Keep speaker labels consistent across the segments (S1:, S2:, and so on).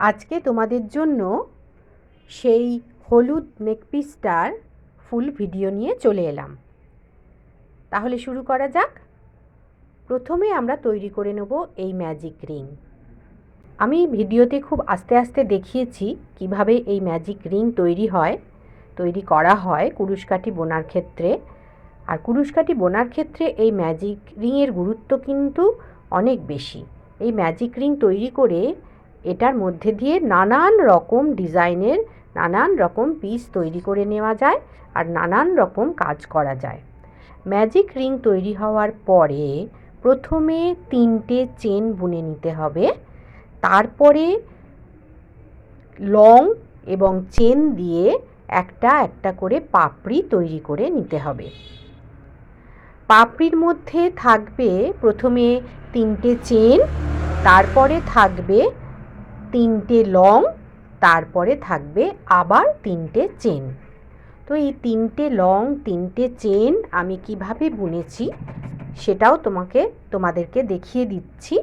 S1: আজকে তোমাদের জন্য সেই হলুদ নেকপিসটার ফুল ভিডিও নিয়ে চলে এলাম। তাহলে শুরু করা যাক। প্রথমে আমরা তৈরি করে নেব এই ম্যাজিক রিং আমি ভিডিওতে খুব আস্তে আস্তে দেখিয়েছি কীভাবে এই ম্যাজিক রিং তৈরি হয়, তৈরি করা হয় কুরুশকাঠি বোনার ক্ষেত্রে। আর কুরুশকাঠি বোনার ক্ষেত্রে এই ম্যাজিক রিংয়ের গুরুত্ব কিন্তু অনেক বেশি। এই ম্যাজিক রিং তৈরি করে এটার মধ্যে দিয়ে নানান রকম ডিজাইনের, নানান রকম পিস তৈরি করে নেওয়া যায় আর নানান রকম কাজ করা যায়। ম্যাজিক রিং তৈরি হওয়ার পরে প্রথমে তিনটে চেন বুনে নিতে হবে। তারপরে লং এবং চেন দিয়ে একটা একটা করে পাপড়ি তৈরি করে নিতে হবে। পাপড়ির মধ্যে থাকবে প্রথমে তিনটে চেন তারপরে থাকবে তিনটে লং, তারপরে থাকবে আবার তিনটে চেন। তো এই তিনটে লং, তিনটে চেন আমি কীভাবে বুনেছি সেটাও তোমাকে, তোমাদেরকে দেখিয়ে দিচ্ছি।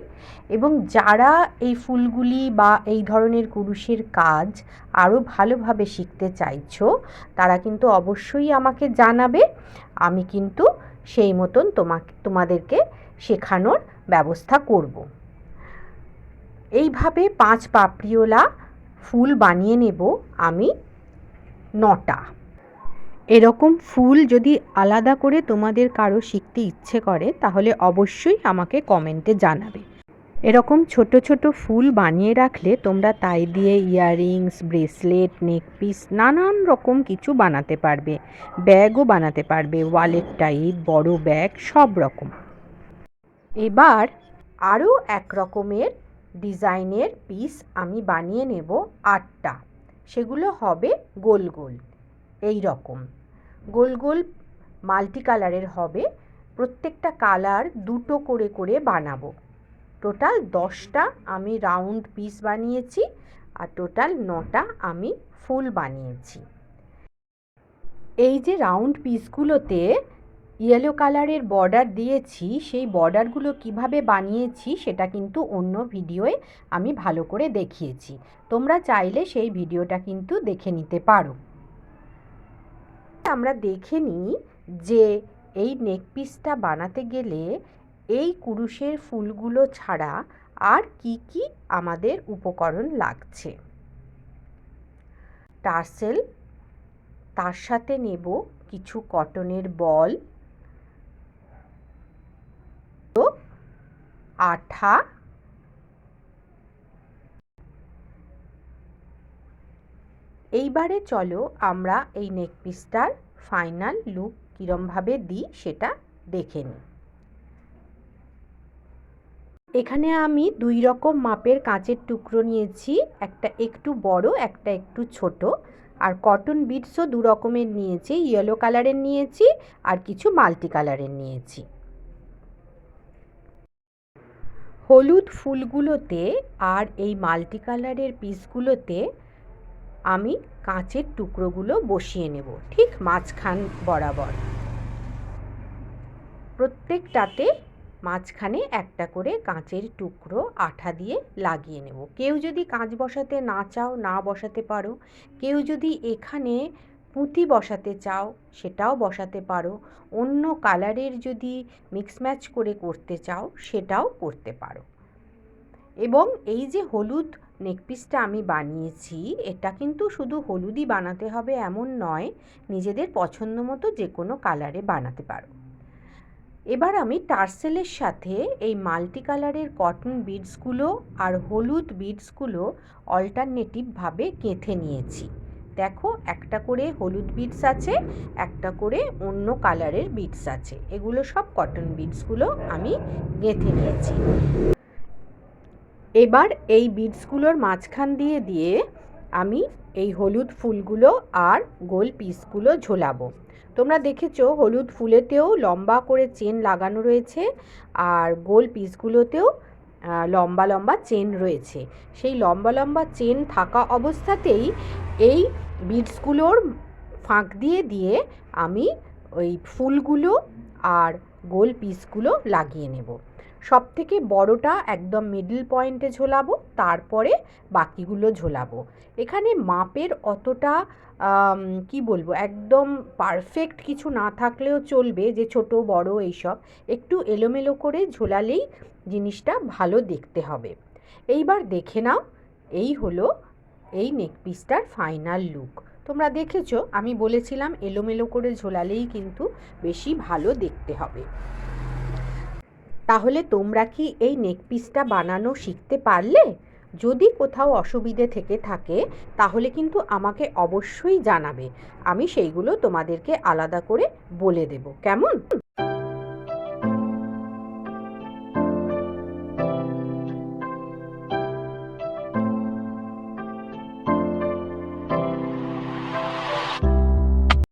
S1: এবং যারা এই ফুলগুলি বা এই ধরনের কুরুশের কাজ আরও ভালোভাবে শিখতে চাইছো, তারা কিন্তু অবশ্যই আমাকে জানাবে। আমি কিন্তু সেই মতন তোমাকে, তোমাদেরকে শেখানোর ব্যবস্থা করব। এইভাবে পাঁচ পাপড়িওলা ফুল বানিয়ে নেব আমি নটা। এরকম ফুল যদি আলাদা করে তোমাদের কারও শিখতে ইচ্ছে করে, তাহলে অবশ্যই আমাকে কমেন্টে জানাবে। এরকম ছোট ছোট ফুল বানিয়ে রাখলে তোমরা তাই দিয়ে ইয়াররিংস, ব্রেসলেট নেকপিস নানান রকম কিছু বানাতে পারবে। ব্যাগও বানাতে পারবে, ওয়ালেট টাইপ, বড় ব্যাগ, সব রকম। এবার আরও এক রকমের ডিজাইনের পিস আমি বানিয়ে নেব আটটা। সেগুলো হবে গোল গোল, এই রকম। গোল গোল মাল্টি কালারের হবে, প্রত্যেকটা কালার দুটো করে করে বানাবো। টোটাল দশটা আমি রাউন্ড পিস বানিয়েছি আর টোটাল নটা আমি ফুল বানিয়েছি। এই যে রাউন্ড পিসগুলোতে ইয়েলো কালারের বর্ডার দিয়েছি, সেই বর্ডারগুলো কীভাবে বানিয়েছি সেটা কিন্তু অন্য ভিডিওয়ে আমি ভালো করে দেখিয়েছি। তোমরা চাইলে সেই ভিডিওটা কিন্তু দেখে নিতে পারো। আমরা দেখে নিই যে এই নেকপিসটা বানাতে গেলে এই কুরুশের ফুলগুলো ছাড়া আর কি কি আমাদের উপকরণ লাগছে। টার্সেল তার সাথে নেব কিছু কটনের বল আঠা। এইবারে চলো আমরা এই নেকপিসটার ফাইনাল লুক কীরমভাবে দিই সেটা দেখে নিই। এখানে আমি দুই রকম মাপের কাঁচের টুকরো নিয়েছি, একটা একটু বড়, একটা একটু ছোট। আর কটন বিটসও দু রকমের নিয়েছি ইয়েলো কালারের নিয়েছি আর কিছু মাল্টি কালারের নিয়েছি। হলুদ ফুলগুলোতে আর এই মাল্টি কালারের পিসগুলোতে আমি কাঁচের টুকরোগুলো বসিয়ে নেব, ঠিক মাঝখান বরাবর। প্রত্যেকটাতে মাঝখানে একটা করে কাঁচের টুকরো আঠা দিয়ে লাগিয়ে নেব। কেউ যদি কাঁচ বসাতে না চাও, না বসাতে পারো। কেউ যদি এখানে পুঁতি বসাতে চাও, সেটাও বসাতে পারো। অন্য কালারের যদি মিক্স ম্যাচ করে করতে চাও, সেটাও করতে পারো। এবং এই যে হলুদ নেকপিসটা আমি বানিয়েছি, এটা কিন্তু শুধু হলুদই বানাতে হবে, এমন নয়, নিজেদের পছন্দ মতো যে কোনো কালারে বানাতে পারো। এবার আমি টার্সেলের সাথে এই মাল্টি কালারের কটন বিডসগুলো আর হলুদ বিডসগুলো অল্টারনেটিভভাবে গেঁথে নিয়েছি। দেখো একটা করে হলুদ বিটস আছে, একটা করে অন্য কালারের বিটস আছে। এগুলো সব কটন বিটসগুলো আমি গেঁথে নিয়েছি। এবার এই বিটসগুলোর মাঝখান দিয়ে দিয়ে আমি এই হলুদ ফুলগুলো আর গোল পিসগুলো ঝোলাবো। তোমরা দেখেছ হলুদ ফুলেতেও লম্বা করে চেন লাগানো রয়েছে, আর গোল পিসগুলোতেও লম্বা লম্বা চেন রয়েছে। সেই লম্বা লম্বা চেন থাকা অবস্থাতেই এই বিটসগুলোর ফাঁক দিয়ে দিয়ে আমি ওই ফুলগুলো আর গোল পিসগুলো লাগিয়ে নেব। সব থেকে বড়টা একদম মিডল পয়েন্টে ঝোলাবো, তারপরে বাকিগুলো ঝোলাবো। এখানে মাপের অতটা কি বলব, একদম পারফেক্ট কিছু না থাকলেও চলবে, যে ছোট, বড় এইসব। একটু এলোমেলো করে ঝোলালেই জিনিসটা ভালো দেখতে হবে। এইবার দেখে নাও, এই হলো এই নেক পিসটার ফাইনাল লুক তোমরা দেখেছ, আমি বলেছিলাম এলোমেলো করে ঝোলালেই কিন্তু বেশি ভালো দেখতে হবে। তাহলে তোমরা কি এই নেকপিসটা বানানো শিখতে পারলে? যদি কোথাও অসুবিধে থেকে থাকে, তাহলে কিন্তু আমাকে অবশ্যই জানাবে। আমি সেইগুলো তোমাদেরকে আলাদা করে বলে দেব। কেমন?